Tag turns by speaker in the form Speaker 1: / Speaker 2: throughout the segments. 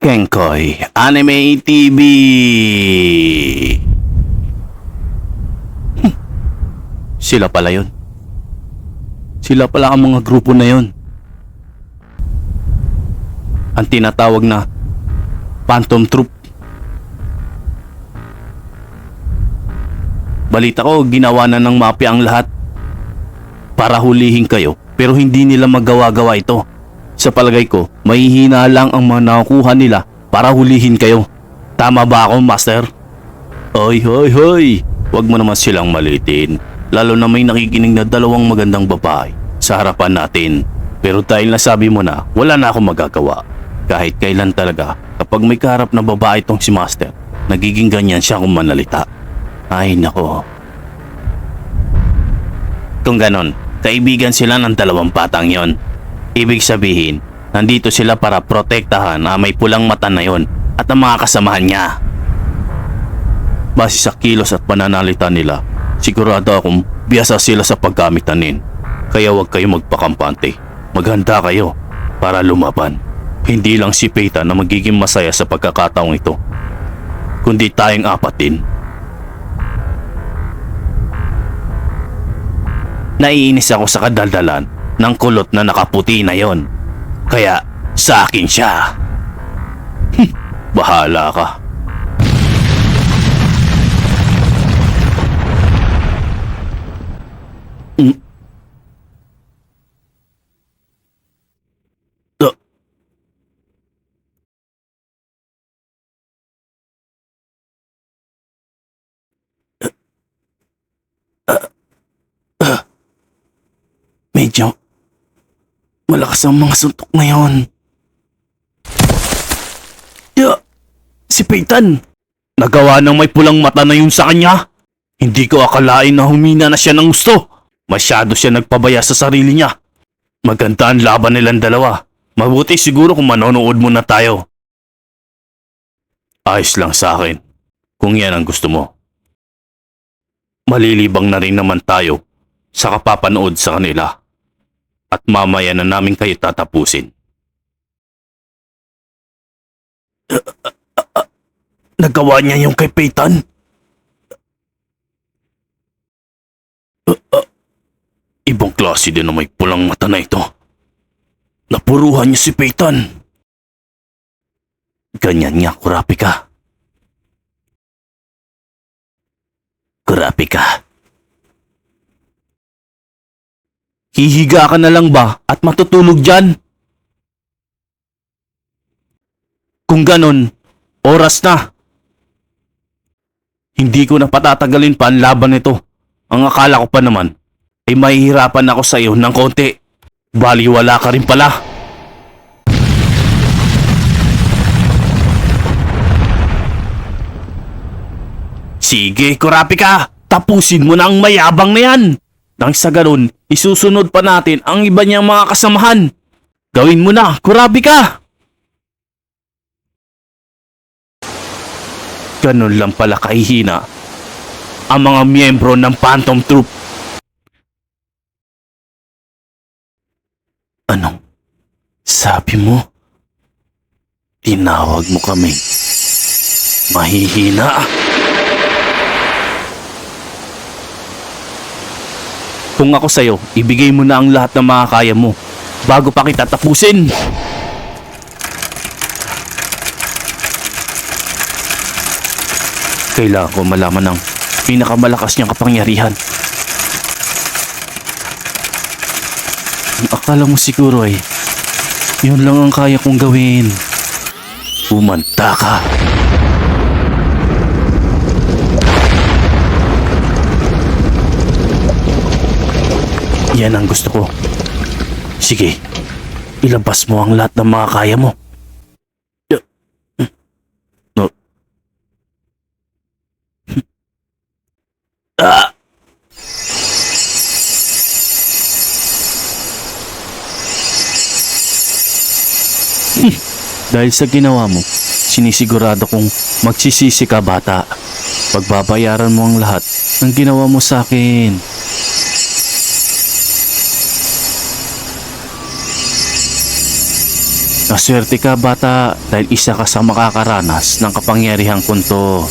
Speaker 1: Kenkoy Anime TV. Hmm. Sila pala yun. Sila pala ang mga grupo na yun. Ang tinatawag na Phantom Troop. Balita ko, ginawa na ng mafia ang lahat para hulihin kayo pero hindi nila magawa-gawa ito. Sa palagay ko, mahihina lang ang mga nakukuha nila para hulihin kayo. Tama ba ako, Master? Hoy, hoy, hoy! Huwag mo naman silang malitin. Lalo na may nakikinig na dalawang magandang babae sa harapan natin. Pero dahil nasabi mo na, wala na akong magagawa. Kahit kailan talaga, kapag may kaharap na babae itong si Master, nagiging ganyan siya kung manalita. Ay nako. Kung ganon, kaibigan sila ng dalawang patang yon. Ibig sabihin, nandito sila para protektahan ang may pulang mata na yon at ang mga kasamahan niya. Base sa kilos at pananalita nila, sigurado akong biyasa sila sa paggamit tanin. Kaya huwag kayo magpakampante. Maghanda kayo para lumaban. Hindi lang si Peita na magiging masaya sa pagkakataong ito, kundi tayong apat din. Naiinis ako sa kadaldalan ng kulot na nakaputi na yon. Kaya sa akin siya. Hmm, bahala ka. Malakas ang mga suntok ngayon. Ya, si Peyton. Nagawa ng may pulang mata na yun sa kanya. Hindi ko akalain na humina na siya ng gusto. Masyado siya nagpabaya sa sarili niya. Maganda ang laban nilang dalawa. Mabuti siguro kung manonood muna tayo. Ayos lang sa akin. Kung yan ang gusto mo. Malilibang na rin naman tayo sa kapapanood sa kanila at mamaya na namin kayo tatapusin. Nagawa niya yung kay Peyton? Ibang klase din na may pulang mata na ito. Napuruhan niya si Peyton. Ganyan niya, kurapi ka. Kurapi ka. Hihiga ka na lang ba at matutulog dyan? Kung ganon, oras na. Hindi ko na patatagalin pa ang laban nito. Ang akala ko pa naman, ay mahihirapan ako sa iyo ng konti. Baliwala ka rin pala. Sige, kurapi ka! Tapusin mo na ang mayabang na yan! Nang sa ganun, isusunod pa natin ang iba niyang mga kasamahan. Gawin mo na, kurabi ka! Ganun lang pala kahihina ang mga miyembro ng Phantom Troop. Anong sabi mo? Tinawag mo kami. Mahihina. Kung ako sa'yo, ibigay mo na ang lahat ng mga kaya mo bago pa kita tapusin. Kailangan ko malaman ng pinakamalakas niyang kapangyarihan. Ang akala mo siguro ay yun lang ang kaya kong gawin. Umanta ka. Yan ang gusto ko. Sige, ilabas mo ang lahat ng mga kaya mo. No. Ah! Hmm. Dahil sa ginawa mo, sinisigurado kong magsisisi ka bata. Pagbabayaran mo ang lahat ng ginawa mo sa akin. Naswerte ka bata dahil isa ka sa makakaranas ng kapangyarihang kunto.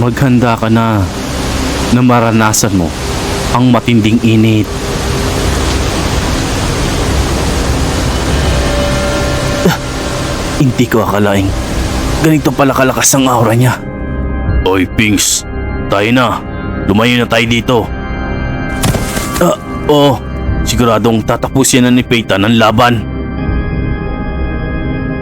Speaker 1: Maghanda ka na na maranasan mo ang matinding init. Ah, hindi ko akalaing ganito pala kalakas ang aura niya. Oy, Pinks. Tayo na. Lumayo na tayo dito. Oo. Siguradong tatapusin na ni Peyton ang laban.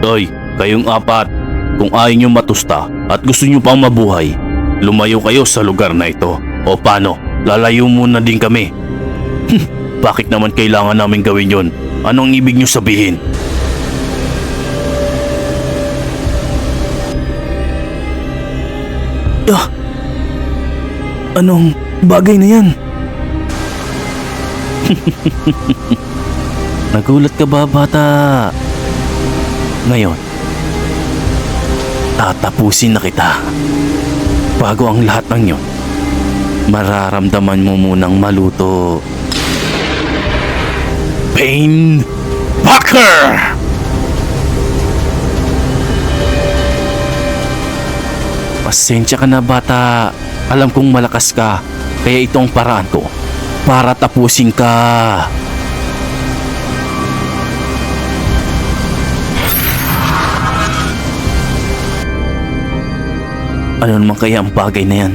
Speaker 1: Oy, kayong apat. Kung ayaw nyo matusta at gusto nyo pang mabuhay, lumayo kayo sa lugar na ito. O paano, lalayo muna din kami. Bakit naman kailangan namin gawin yon? Anong ibig nyo sabihin? Ah, anong bagay na yan? Nagulat ka ba bata? Ngayon, tatapusin na kita. Bago ang lahat ng yun, mararamdaman mo munang maluto. Pain Walker! Pasensya ka na bata. Alam kong malakas ka. Kaya ito ang paraan ko. Para tapusin ka. Ano naman kaya ang bagay na yan?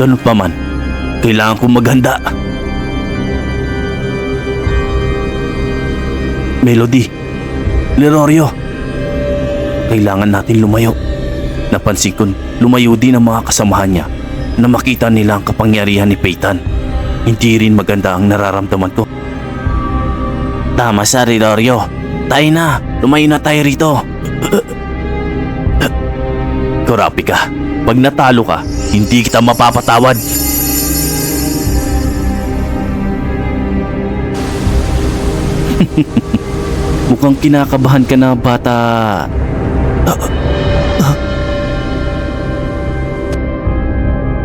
Speaker 1: Ganun pa man, kailangan kong maghanda. Melody, Lerorio, kailangan natin lumayo. Napansin ko, lumayo din ang mga kasamahan niya na makita nila ang kapangyarihan ni Peyton. Hindi rin maganda ang nararamdaman ko. Tama sa Lerorio. Tayo na, lumayo na tayo rito. Kurapi ka. Pag natalo ka, hindi kita mapapatawad. Mukhang kinakabahan ka na bata.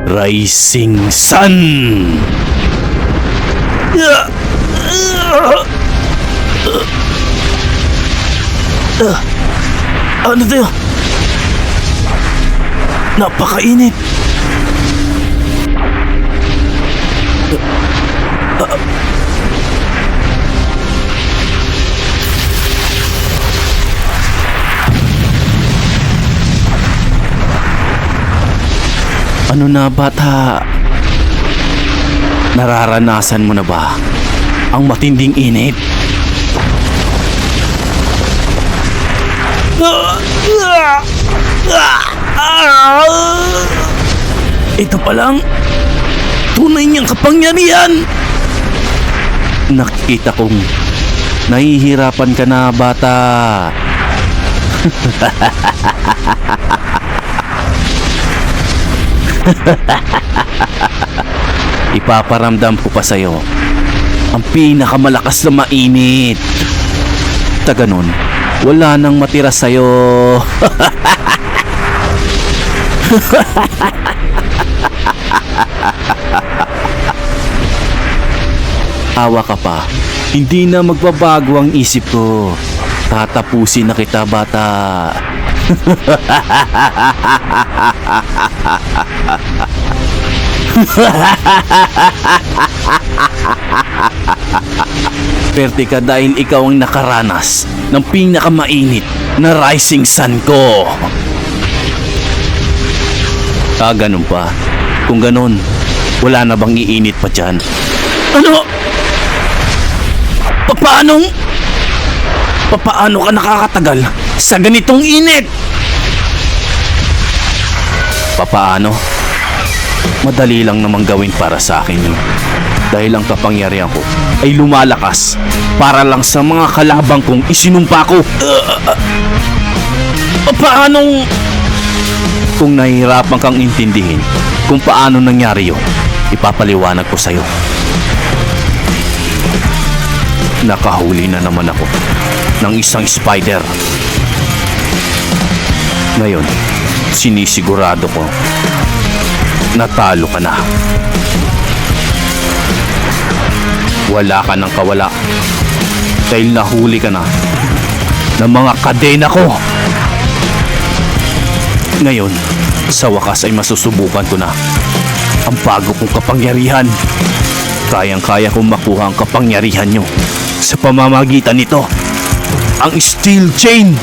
Speaker 1: Rising Sun! Ano tayo? Napakainit. Ano na bata? Nararanasan mo na ba ang matinding init? Ito pa lang, tunay niyang kapangyarihan. Nakikita kong nahihirapan ka na bata. Ipaparamdam ko pa sa'yo ang pinakamalakas na mainit. Ta ganun, wala nang matira sa'yo. Tawa ka pa. Hindi na magbabago ang isip ko. Tatapusin na kita, bata. Perte ka dahil ikaw ang nakaranas ng pinakamainit na rising sun ko. Ah, ganun pa. Kung ganun, wala na bang iinit pa dyan? Ano? Papaanong? Papaano ka nakakatagal sa ganitong init? Papaano? Madali lang namang gawin para sa akin yun. Dahil ang kapangyarihan ko ay lumalakas para lang sa mga kalabang kong isinumpa ko. Paanong... Kung nahihirapan kang intindihin kung paano nangyari yun, ipapaliwanag ko sa'yo. Nakahuli na naman ako ng isang spider. Ngayon, sinisigurado ko natalo ka na. wala ka ng kawala. Dahil nahuli ka na ng mga kadena ko. Ngayon, sa wakas ay masusubukan ko na ang bago kong kapangyarihan. Kayang-kaya kong makuha ang kapangyarihan nyo sa pamamagitan nito. Ang steel chain!